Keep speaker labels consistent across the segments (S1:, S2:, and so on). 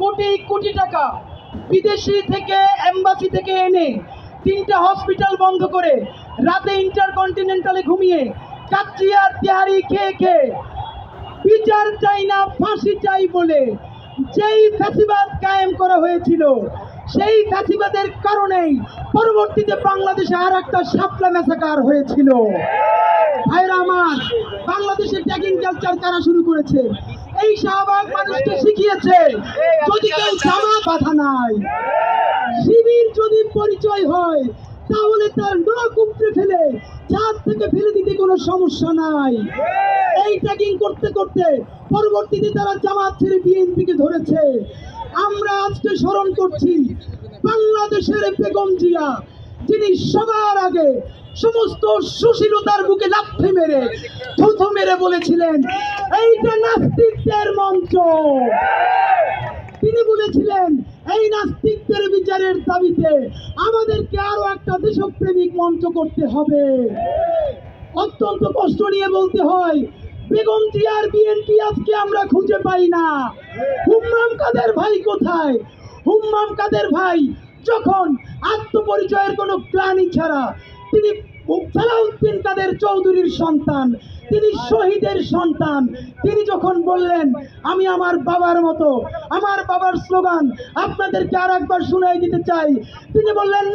S1: কোটি কোটি টাকা বিদেশি থেকে এম্বাসি থেকে এনে তিনটা হসপিটাল বন্ধ করে রাতে ইন্টারকন্টিনেন্টালে ঘুমিয়ে কাচ্চিয়ার তেহারি খেয়ে খেয়ে বিচার চাই না, ফাঁসি চাই বলে যেই ফ্যাসিবাদ কায়েম করা হয়েছিল, সেই ফ্যাসিবাদের কারণেই পরবর্তীতে বাংলাদেশে আর একটা সাপলা ম্যাসাকার হয়েছিল। ভাইরা আমার, বাংলাদেশের ট্যাগিং কালচার কারা শুরু করেছে? এই শাহবাগ মানুষকে শিখিয়েছে, যদি কেউ জামা বাধা নাই, শিবির যদি পরিচয় হয়, তাহলে তার নখ উপড়ে ফেলে ছাদ থেকে ফেলে দিতে কোনো সমস্যা নাই। এই ট্যাগিং করতে করতে পরবর্তীতে তারা জামাত ছেড়ে বিএনপিকে ধরেছে। আমরা আজকে স্মরণ করছি বাংলাদেশের বেগম জিয়া, যিনি সবার আগে সমস্ত সুশীলতার বুকে লাথি মেরে, থুথু মেরে বলেছিলেন এইটা নাস্তিকদের মঞ্চ। তিনি বলেছিলেন, এই নাস্তিকদের বিচারের দাবিতে আমাদেরকে আরও একটা দেশপ্রেমিক মঞ্চ করতে হবে। অত্যন্ত কষ্ট নিয়ে বলতে হয়, বেগম জিয়ার বিএনপি আজকে আমরা খুঁজে পাই না। হুম্মাম কাদের ভাই কোথায়? হুম্মাম কাদের ভাই যখন আত্মপরিচয়ের কোনো প্ল্যানিং ছাড়া তিনি সালাউদ্দিন কাদের চৌধুরীর সন্তান, তিনি শহীদের সন্তান। তিনি যখন বললেন, আমি আমার বাবার মতো, আমার বাবার স্লোগান আপনাদেরকে আর একবার শুনাই দিতে চাই, তিনি বললেন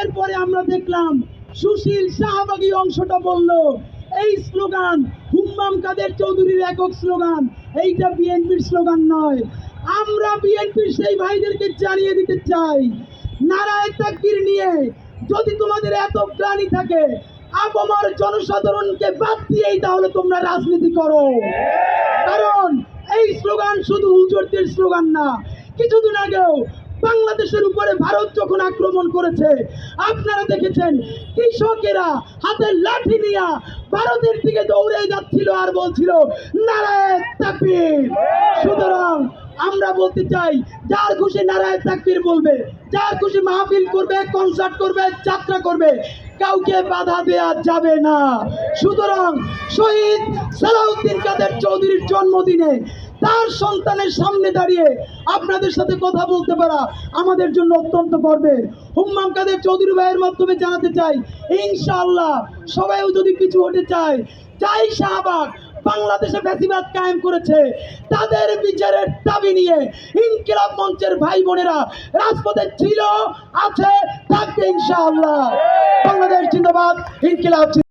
S1: এরপরে আমরা দেখলাম, সুশীল শাহবাগী অংশটা বলল, এই স্লোগান হুম্মাম কাদের চৌধুরীর একক স্লোগান, এইটা বিএনপির স্লোগান নয়। আমরা বিএনপির সেই ভাইদেরকে জানিয়ে দিতে চাই। নারায় তাকবীর নিয়ে যদি তোমাদের এত প্রাণী থাকে আপামার জনসাধারণকে বাদ দিয়েই তাহলে তোমরা রাজনীতি করো। কারণ এই স্লোগান শুধু হুজুরদের স্লোগান না, কিছুদিন আগেও বাংলাদেশের উপরে ভারত যখন আক্রমণ করেছে, আপনারা দেখেছেন কৃষকেরা হাতে লাঠি নিয়ে ভারতের দিকে দৌড়ে যাচ্ছিল আর বলছিল নারায়ণ তাকবীর। সুতরাং আমরা বলতে চাই, যার খুশি নারায়ণ তাকবীর বলবে, যার খুশি মাহফিল করবে কনসার্ট করবে, যাত্রা করবে, কাউকে বাধা দেয়া যাবে না। সুতরাং শহীদ সালাউদ্দিন কাদের চৌধুরীর জন্মদিনে তার সন্তানের সামনে দাঁড়িয়ে আপনাদের সাথে কথা বলতে পারা আমাদের জন্য অত্যন্ত গর্বের। হুম্মাম কাদের চৌধুরী ভাইয়ের মাধ্যমে জানাতে চাই, ইনশাআল্লাহ সবাইও যদি কিছু হতে চায়, চাই শাহবাগ বাংলাদেশে ফ্যাসিবাদ কায়েম করেছে তাদের বিচারের দাবি নিয়ে ইনকিলাব মঞ্চের ভাই বোনেরা রাজপথে ছিল, আছে, থাকবে ইনশাআল্লাহ বাংলাদেশ জিন্দাবাদ, ইনকিলাব।